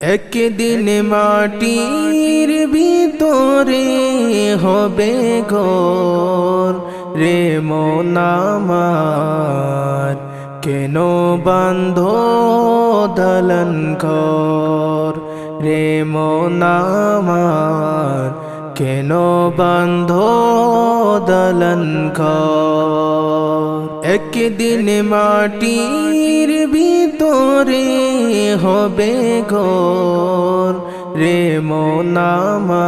একদিন মাটির ভিতরে হবে ঘর রে মনামার কেন বান্ধ দলন ঘর রে মনামার কেন বান্ধ দলন একদিন মাটির ভিতরে হবে ঘর। রে মনামার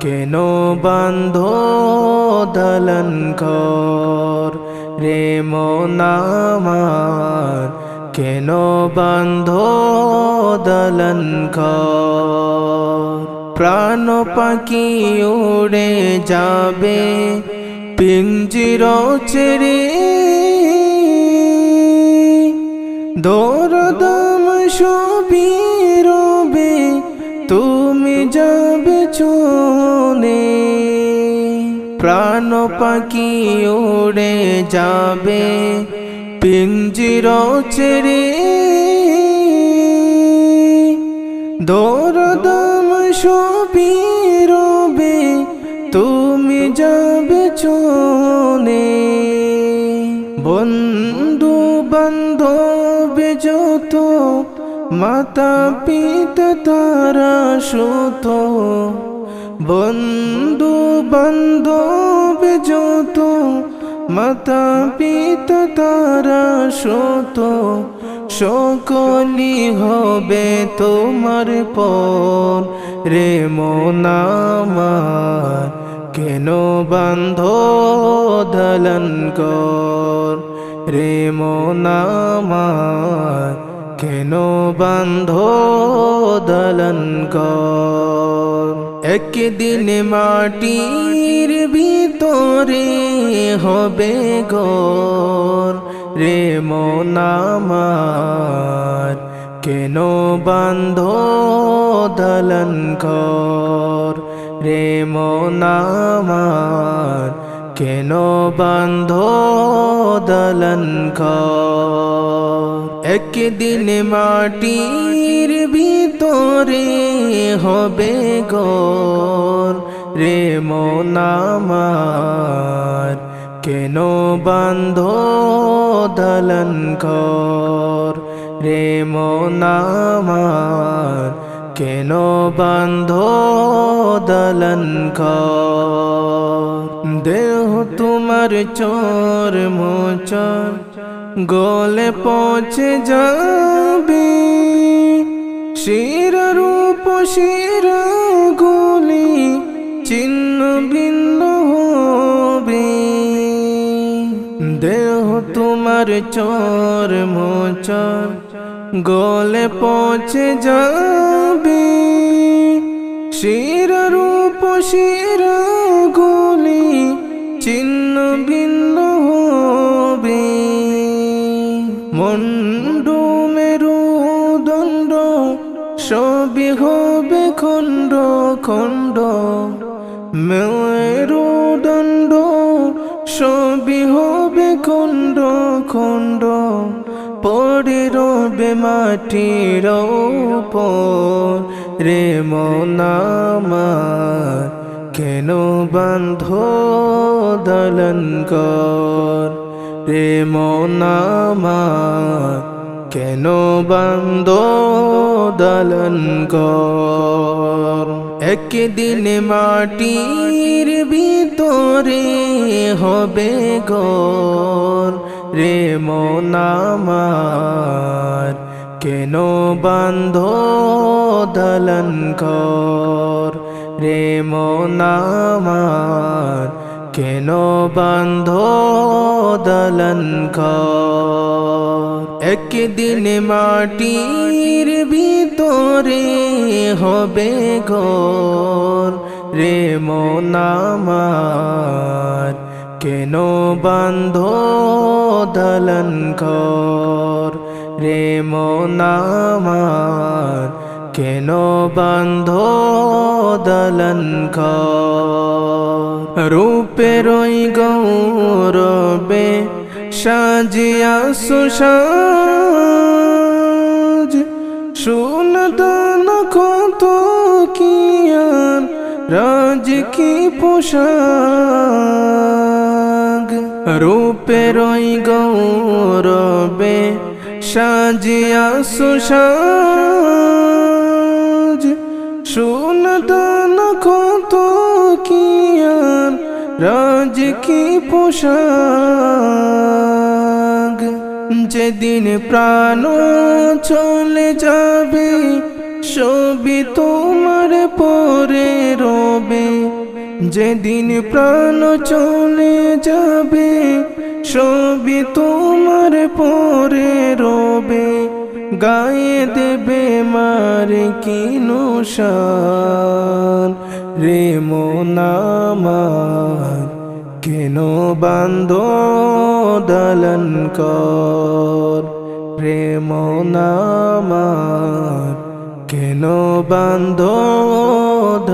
কেন বান্ধ দলন ঘর রে মনামার কেন বান্ধ দলন ঘর প্রাণ পাখি উড়ে যাবে। পিঞ্জির ছেড়ে দৌড়দম সবই রবে, তুমি যাবে চলে প্রাণ পাখি উড়ে যাবে পিঞ্জির ছেড়ে দৌড়দম রবে তুমি যাবে চলে বন্ধু বান্ধব যত মাতা পিতা তারা সুত। বন্ধু বান্ধব যত মাতা পিতা তারা সুত। সকলি হবে তোমার পর। রে মনামার কেন বান্ধ দলন কর? রে মনামার কেন বান্ধ দলন কর? একদিন মাটির ভিতরে হবে গর। রে মনামার কেন বান্ধ দলন কর। রে মনামার কেন বান্ধ দলন কর? একদিন মাটির ভিতরে হবে গর রে মনামার কেন বান্ধ দলন কর? রে মনামার কেন বান্ধ দলন দেহ তোমার চোর মোচর, গলে পৌঁছে যাবে। শির রূপ, শির গুলি চিহ্ন ভিন্ন হবে। দেহ তোমার চোর মোচর গলে পৌঁছে যাবে। শির রূপ শির গুলি চিহ্ন ভিন্ন হবে। মন্ডু মেরু দণ্ড, সবই হবে খণ্ড খণ্ড। মেরু দণ্ড, সবই হবে খণ্ড খণ্ড। পড়ে রবে মাটির উপর। রে মনামার কেন বান্ধ দলন কর? রে মনামার কেন বান্ধ দলন কর? একদিন মাটির ভিতরে হবে গর রে মনামার কেন বান্ধ দলন কর? রে মনামার কেন বান্ধ দলন কর? একদিন মাটির ভিতরে হবে গর রে মনামার কেন বান্ধ দলন কর? রে মনামার কেন বান্ধ দলন কর? রূপের ওই গৌরবে সাজিয়া সুসাজ। সুনদান কত কি আর রাজ কি পোশাক রূপের ওই গৌরবে সাজিয়া সুসাজ। সুনদান কত কি আর, রাজ কি পোশাক। যেদিন প্রাণ চলে যাবে, সবই তোমার পরে রবে। যেদিন প্রাণ চলে যাবে, সবই তোমার পরে রবে। গায়ে দেবে মার কি নুসান রে মোনামার কেন বান্ধ দালন কর? রে মোনামার কেন বান্ধ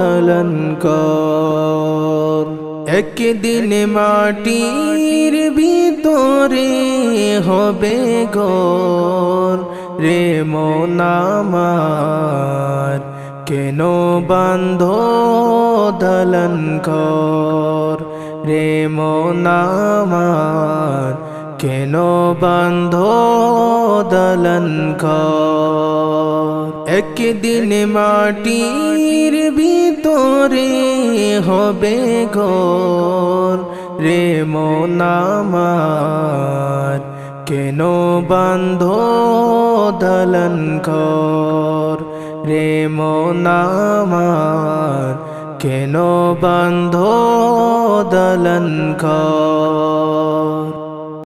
দালন কর একদিন মাটির ভিতরে হবে গর রে মোনামার কেন বান্ধ দালন কর রে মোনামার কেন বান্ধ দালন কর একদিন মাটির ভিতরে হবে গর রে মোনামার কেন বান্ধ দালন কর রে মোনামার কেন বান্ধ দালন কর?